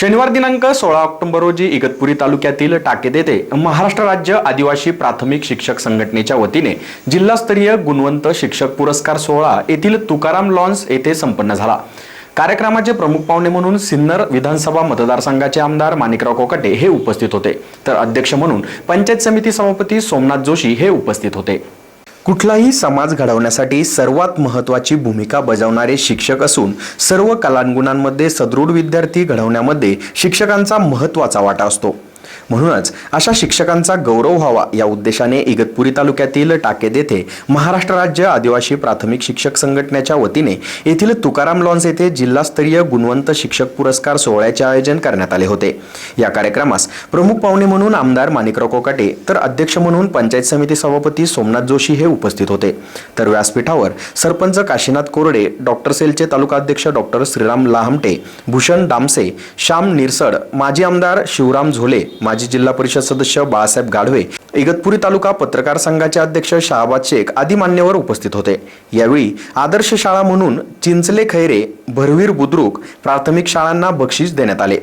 शनिवार दिनांक सोळा ऑक्टोबर रोजी इगतपुरी तालुक्यातील टाकेद येथे महाराष्ट्र राज्य आदिवासी प्राथमिक शिक्षक संघटनेच्या वतीने जिल्हास्तरीय गुणवंत शिक्षक पुरस्कार सोहळा येथील तुकाराम लॉन्स येथे संपन्न झाला. कार्यक्रमाचे प्रमुख पाहुणे म्हणून सिन्नर विधानसभा मतदारसंघाचे आमदार माणिकराव कोकटे हे उपस्थित होते. तर अध्यक्ष म्हणून पंचायत समिती सभापती सोमनाथ जोशी हे उपस्थित होते. कुठलाही समाज घडवण्यासाठी सर्वात महत्त्वाची भूमिका बजावणारे शिक्षक असून सर्व कलागुणांमध्ये सदृढ विद्यार्थी घडवण्यामध्ये शिक्षकांचा महत्त्वाचा वाटा असतो. म्हणूनच अशा शिक्षकांचा गौरव व्हावा या उद्देशाने इगतपुरी तालुक्यातील टाकेद येथे महाराष्ट्र राज्य आदिवासी प्राथमिक शिक्षक संघटनेच्या वतीने येथील तुकाराम लॉन्स येथे जिल्हास्तरीय गुणवंत शिक्षक पुरस्कार सोहळ्याचे आयोजन करण्यात आले होते. या कार्यक्रमास प्रमुख पाहुणे म्हणून आमदार माणिकराव कोकाटे तर अध्यक्ष म्हणून पंचायत समिती सभापती सोमनाथ जोशी हे उपस्थित होते. तर व्यासपीठावर सरपंच काशीनाथ कोरडे डॉक्टर सेलचे तालुका अध्यक्ष डॉक्टर श्रीराम लाहमटे भूषण दामसे श्याम निरसड माजी आमदार शिवराम झोले माजी जिल्हा परिषद सदस्य बाळासाहेब गाढवे इगतपुरी तालुका पत्रकार संघाचे अध्यक्ष शहाबाद शेख आदी मान्यवर उपस्थित होते. यावेळी आदर्श शाळा म्हणून चिंचले खैरे भरवीर बुद्रुक प्राथमिक शाळांना बक्षीस देण्यात आले.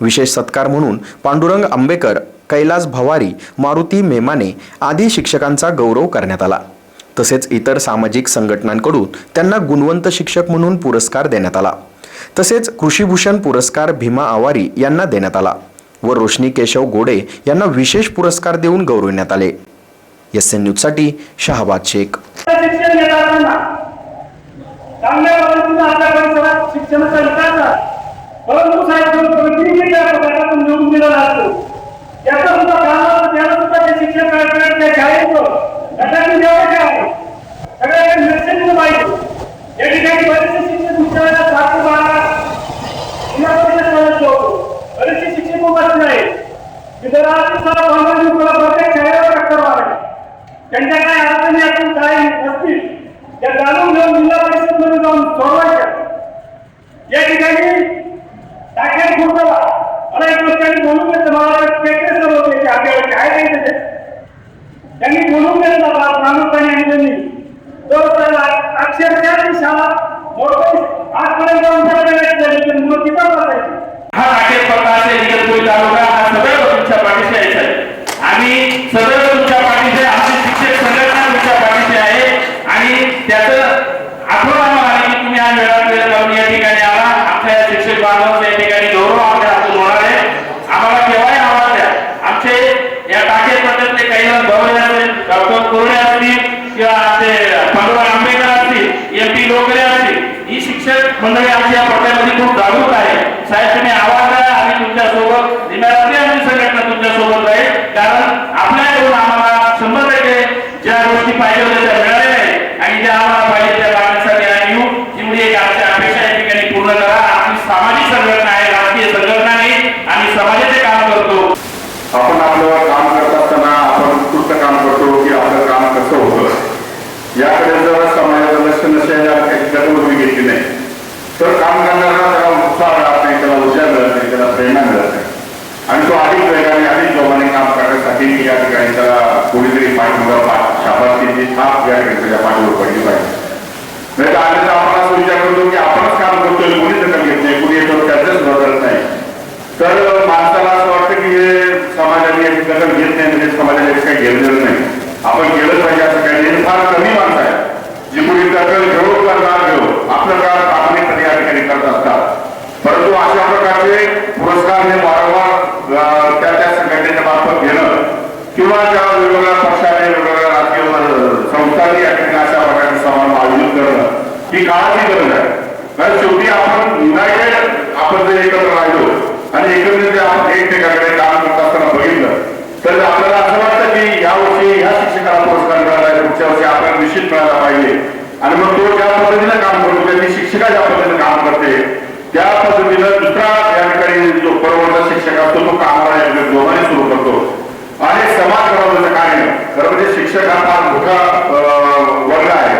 विशेष सत्कार म्हणून पांडुरंग आंबेकर कैलास भवारी मारुती मेमाने आदी शिक्षकांचा गौरव करण्यात आला. तसेच इतर सामाजिक संघटनांकडून त्यांना गुणवंत शिक्षक म्हणून पुरस्कार देण्यात आला. तसेच कृषीभूषण पुरस्कार भीमा आवारी यांना देण्यात आला. व रोशनी केशव गोडे यांना विशेष पुरस्कार देऊन गौरविण्यात आले. एस एन न्यूजसाठी शहाबाद शेख. शिक्षण शिक्षणाचा विकास परंतु साहेब जो प्रतिनिधी त्या गटातून निवडून दिलेला असतो त्याचा सुद्धा कामाला त्याला सुद्धा ते शिक्षण कार्यक्रम त्या शाळेचं गटाने जेवढे काय सगळ्यांना निश्चित पाहिजे या ठिकाणी बरेचसे शिक्षक विद्यालयाला सात बारा जिल्हा परिषद शाळेत होतो बरेचसे शिक्षक उपस्थित नाही विदर्भातील प्रत्येक शाळेवर टक्कर मारायची त्यांच्या काय अडचणी आपण काय नसतील त्या जाणून घेऊन जिल्हा परिषदमध्ये जाऊन सोडवायच्या या ठिकाणी टाकेल खुर्दला मला एक लोकांनी बोलून घेतलं मला एक पेटे सर आपल्याला काय काही त्याचे त्यांनी बोलून घेतला प्रामुख्याने आणि त्यांनी तर त्याला अक्षरशः ती शाळा आजपर्यंत आमच्याकडे बसायची हा राकेश प्रकारचे इगतपुरी तालुका हा सदैव तुमच्या पाठीशी आहे साहेब आणि सदैव तुमच्या पाठीचे आमचे शिक्षक संघटना तुमच्या पाठीचे आहे. आणि त्याचं आठवण आम्हाला आली की तुम्ही हा मेळा वेळ लावून या ठिकाणी आला. आमच्या या शिक्षक बांधवांचा या ठिकाणी गौरव आमच्या हातून होणार आहे. आम्हाला केव्हाही आवाज द्या. आमचे या टाके पद्धतीने काही जण गौरव असतील डॉक्टर कोरडे असतील किंवा आमचे पांडुरंग आंबेडकर असतील एम पी लोकरे असतील ही शिक्षक मंडळी आमच्या या पट्ट्यामध्ये खूप जागरूक आहे. साहेब तुम्ही आवाज द्या आम्ही तुमच्यासोबत दिनारात्री आमची संघटना तुमच्यासोबत राहील कारण आपल्याकडून आम्हाला शंभर टक्के ज्या गोष्टी पाहिजे होत्या त्या मिळालेल्या आहेत आणि ज्या आम्हाला पाहिजे त्या मागण्यासाठी आम्ही येऊ तेवढी एक आमच्या अपेक्षा या ठिकाणी पूर्ण करा आमची सामाजिक संघटना आहे राजकीय संघटना नाही आम्ही समाजाचे काम करतो आपण आपलं काम करत असताना आपण उत्कृष्ट काम करतो की आपलं काम कसं होतं? याकडे जर समाजाचं लक्ष नसेल या काही घेतली नाही. तर काम करणारा त्याला उत्साह मिळत नाही त्याला ऊर्जा मिळत नाही त्याला प्रेरणा मिळत नाही. आणि तो अधिक वेगाने अधिक जोमाने काम करण्यासाठी या ठिकाणी त्याला कोणीतरी पाठिंबा पाठ शाबासकीची थाप या ठिकाणी त्याच्या पाठीवर पडली पाहिजे नाही तर आम्ही तर आपण असं विचार करतो की आपणच काम करतोय कोणी दखल घेत नाही कोणी येतो त्याचंच बदलत नाही तर माणसाला असं वाटतं की हे समाजाने याची दखल घेत नाही म्हणजे समाजाने याचं काही घेतलेलं नाही. आपण गेलं पाहिजे असं काही नाही. फार कमी माणसं आहे जी कोणी दखल घेऊ का ना घेऊ आपलं काम प्रामाणिकपणे या ठिकाणी करत असतात. परंतु अशा प्रकारचे पुरस्कार हे वारंवार त्या त्या संघटनेच्या मार्फत घेणं किंवा त्या वेगवेगळ्या पक्षाने वेगवेगळ्या राजकीय संस्थांनी या ठिकाणी अशा प्रकारचे समारंभ आयोजित करणं ही काळाची गरज आहे. कारण शेवटी आपण युनायटेड आपण जर एकत्र राहिलो आणि एकत्रित जर आपण एकमेकाकडे काम करत असताना बघितलं तर आपल्याला असं वाटतं यावर्षी या शिक्षकाला पुरस्कार मिळाला पुढच्या वर्षी आपल्याला निश्चित मिळाला पाहिजे. आणि मग तो ज्या पद्धतीनं काम करतो त्यांनी शिक्षिका ज्या पद्धतीनं काम करते त्या पद्धतीनं दुसरा या ठिकाणी जो परवडता शिक्षक असतो तो कामाला या ठिकाणी जोमाने सुरू करतो. आणि समाज घडवण्याचं कार्य खरं म्हणजे शिक्षक हा फार मोठा अं, वर्ग आहे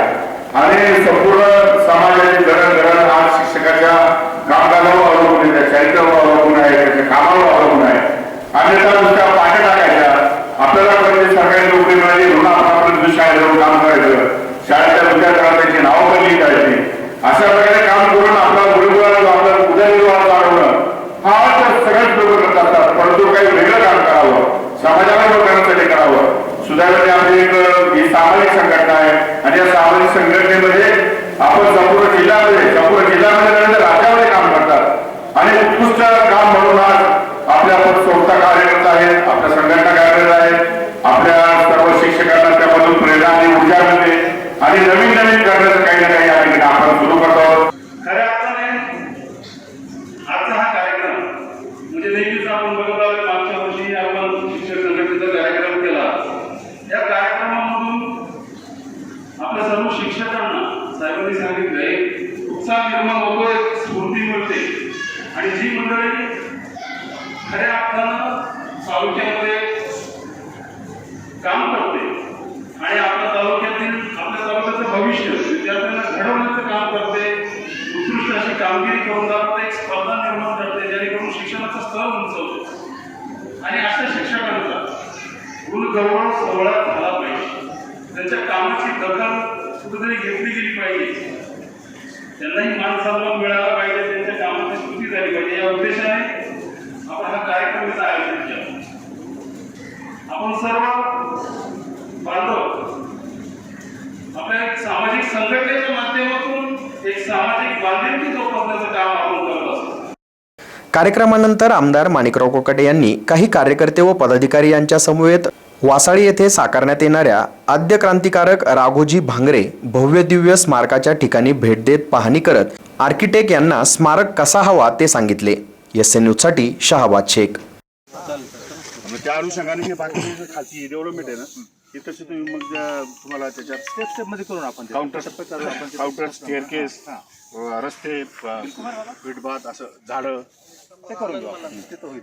आणि संपूर्ण समाजाची जडणघडण आज शिक्षकाच्या कामकाजावर अवलंबून आहे त्याच्या चरित्रावर अवलंबून आहे त्याच्या कामावर अवलंबून आहे अन्यथा नुसत्या पाट्या टाकायच्या आपल्याला कधी सरकारी नोकरी मिळाली म्हणून आपण आपलं दुसऱ्या शाळेत जाऊन काम करायचं शाळेच्या विद्यार्थ्यांना त्याची नावं पण लिहिता येते अशा प्रकारे काम करून आपला मुलीमुळाला आपला उदरनिर्वाह चालवणं सुधारणे आपली एक सामाजिक संघटना आहे. आणि या सामाजिक संघटनेमध्ये आपण संपूर्ण जिल्ह्यामध्ये संपूर्ण जिल्ह्यामध्ये नव्हे राज्यामध्ये काम करतात. आणि उत्कृष्ट काम म्हणून आज आपल्या आपण संस्था कार्यरत आहेत आपल्या संघटना कार्यरत आहेत आपल्या सर्व शिक्षकांना त्यामधून प्रेरणा आणि ऊर्जा मिळते. आणि नवीन नवीन करण्याचं काही ना काही या आपण सुरू करतो आहोत. खऱ्या अर्थाने आजचा हा कार्यक्रम म्हणजे नेहमीच आपण बघत आहोत मागच्या वर्षी आपण शिक्षक संघटनेचा कार्यक्रम केला या कार्यक्रमामधून आपल्या सर्व शिक्षकांना साहेबांनी सांगितलंय उत्साह निर्माण होतो एक स्फूर्ती मिळते आणि जी मंडळी खऱ्या अर्थानं तालुक्यामध्ये काम करते आणि आपल्या तालुक्यातील आपल्या तालुक्याचं भविष्य विद्यार्थ्यांना घडवण्याचं काम करते उत्कृष्ट अशी कामगिरी करून दाखवते एक स्पर्धा निर्माण करते जेणेकरून शिक्षणाचा स्तर उंचवते. आणि अशा शिक्षकांचा गुणगौरव सोहळा झाला पाहिजे. त्यांच्या कामाची दखल कुठेतरी घेतली गेली पाहिजे. त्यांनाही मान सन्मान मिळाला पाहिजे. त्यांच्या झाली पाहिजे या उद्देशाने आपण हा कार्यक्रमाचं आयोजन केला. आपण सर्व बांधव आपल्या एक सामाजिक संघटनेच्या माध्यमातून एक सामाजिक बांधिलकी जोपासण्याचं काम आपण करत असतो कार्यक्रमानंतर आमदार माणिकराव कोकाटे यांनी काही कार्यकर्ते व पदाधिकारी यांच्या समवेत वासाळी येथे साकारण्यात येणाऱ्या आद्य क्रांतिकारक राघोजी भांगरे भव्य दिव्य स्मारकाच्या ठिकाणी भेट देत पाहणी करत आर्किटेक्ट यांना स्मारक कसा हवा ते सांगितले. एस एन न्यूजसाठी शहाबाद शेख. मग त्या अनुषंगाने जे बाकीची जी खालची डेव्हलपमेंट आहे ना ती तशी तुम्ही मग ज्या- तुम्हाला त्याच्यात स्टेप स्टेपमध्ये करून आपण काउंटर काउंटर स्टेअरकेस रस्ते फुटपाथ असं झाडं ते करून घेऊ आपण. ते तर होईल.